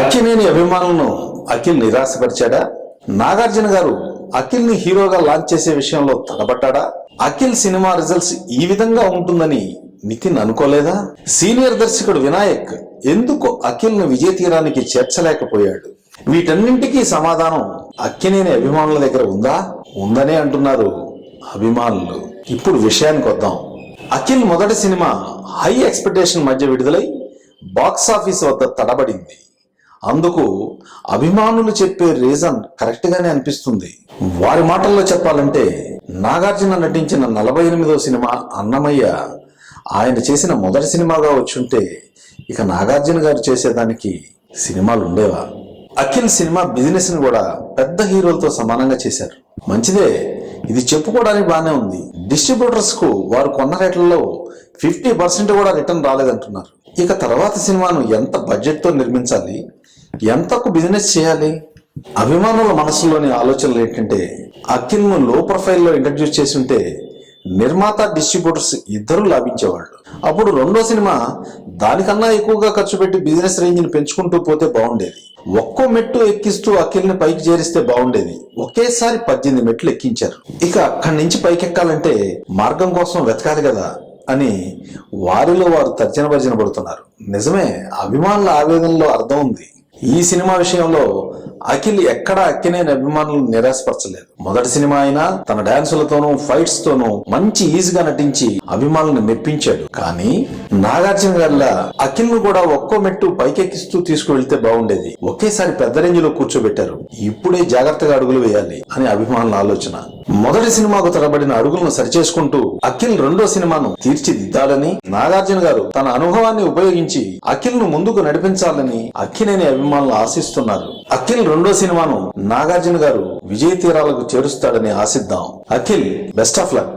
అక్కినేని అభిమానులను అఖిల్ నిరాశపరిచాడా? నాగార్జున గారు అఖిల్ని హీరోగా లాంచ్ చేసే విషయంలో తడబడ్డాడా? అఖిల్ సినిమా రిజల్ట్స్ ఈ విధంగా ఉంటుందని నితిన్ అనుకోలేదా? సీనియర్ దర్శకుడు వినాయక్ ఎందుకు అఖిల్ను విజయ తీరానికి చేర్చలేకపోయాడు? వీటన్నింటికీ సమాధానం అక్కినేని అభిమానుల దగ్గర ఉందా? ఉందనే అంటున్నారు అభిమానులు. ఇప్పుడు విషయానికి వద్దాం. అఖిల్ మొదటి సినిమా హై ఎక్స్పెక్టేషన్ మధ్య విడుదలై బాక్స్ ఆఫీస్ వద్ద తడబడింది. అందుకు అభిమానులు చెప్పే రీజన్ కరెక్ట్ గానే అనిపిస్తుంది. వారి మాటల్లో చెప్పాలంటే నాగార్జున నటించిన నలభై ఎనిమిదో సినిమా అన్నమయ్య ఆయన చేసిన మొదటి సినిమాగా వచ్చుంటే ఇక నాగార్జున గారు చేసేదానికి సినిమాలు ఉండేవా? అఖిల్ సినిమా బిజినెస్ని కూడా పెద్ద హీరోలతో సమానంగా చేశారు. మంచిదే ఇది చెప్పుకోవడానికి బాగానే ఉంది. డిస్ట్రిబ్యూటర్స్కు వారు కొన్న రేట్లలో ఫిఫ్టీ పర్సెంట్ కూడా రిటర్న్ రాలేదంటున్నారు. ఇక తర్వాత సినిమాను ఎంత బడ్జెట్తో నిర్మించాలి? ఎంతకు బిజినెస్ చేయాలి? అభిమానుల మనసులోని ఆలోచనలు ఏంటంటే అఖిల్ను లో ప్రొఫైల్లో ఇంట్రడ్యూస్ చేసి ఉంటే నిర్మాత డిస్ట్రిబ్యూటర్స్ ఇద్దరు లాభించేవాళ్ళు. అప్పుడు రెండో సినిమా దానికన్నా ఎక్కువగా ఖర్చు పెట్టి బిజినెస్ రేంజ్ని పెంచుకుంటూ పోతే బాగుండేది. ఒక్కో మెట్టు ఎక్కిస్తూ అఖిల్ని పైకి చేరిస్తే బాగుండేది. ఒకేసారి పద్దెనిమిది మెట్లు ఎక్కించారు. ఇక అక్కడి నుంచి పైకెక్కాలంటే మార్గం కోసం వెతకాలి కదా అని వారిలో వారు తర్జన భర్జన పడుతున్నారు. నిజమే అభిమానుల ఆవేదనలో అర్థం ఉంది. ఈ సినిమా విషయంలో అఖిల్ ఎక్కడా అక్కినేని అభిమానులు నిరాశపరచలేదు. మొదటి సినిమా అయినా తన డాన్సులతోనూ ఫైట్స్ తోనూ మంచి ఈజీగా నటించి అభిమానులను మెప్పించాడు. కానీ నాగార్జున గారిలా అఖిల్ను కూడా ఒక్కో మెట్టు పైకెక్కిస్తూ తీసుకువెళ్తే బాగుండేది. ఒకేసారి పెద్ద రేంజ్లో కూర్చోబెట్టారు. ఇప్పుడే జాగ్రత్తగా అడుగులు వేయాలి అని అభిమానుల ఆలోచన. మొదటి సినిమాకు తరబడిన అడుగులను సరిచేసుకుంటూ అఖిల్ రెండో సినిమాను తీర్చిదిద్దాలని నాగార్జున గారు తన అనుభవాన్ని ఉపయోగించి అఖిల్ను ముందుకు నడిపించాలని అక్కినేని అభిమానులు ఆశిస్తున్నారు. అఖిల్ రెండో సినిమాను నాగార్జున గారు విజయ తీరాలకు చేరుస్తాడని ఆశిద్దాం. Akhil best of luck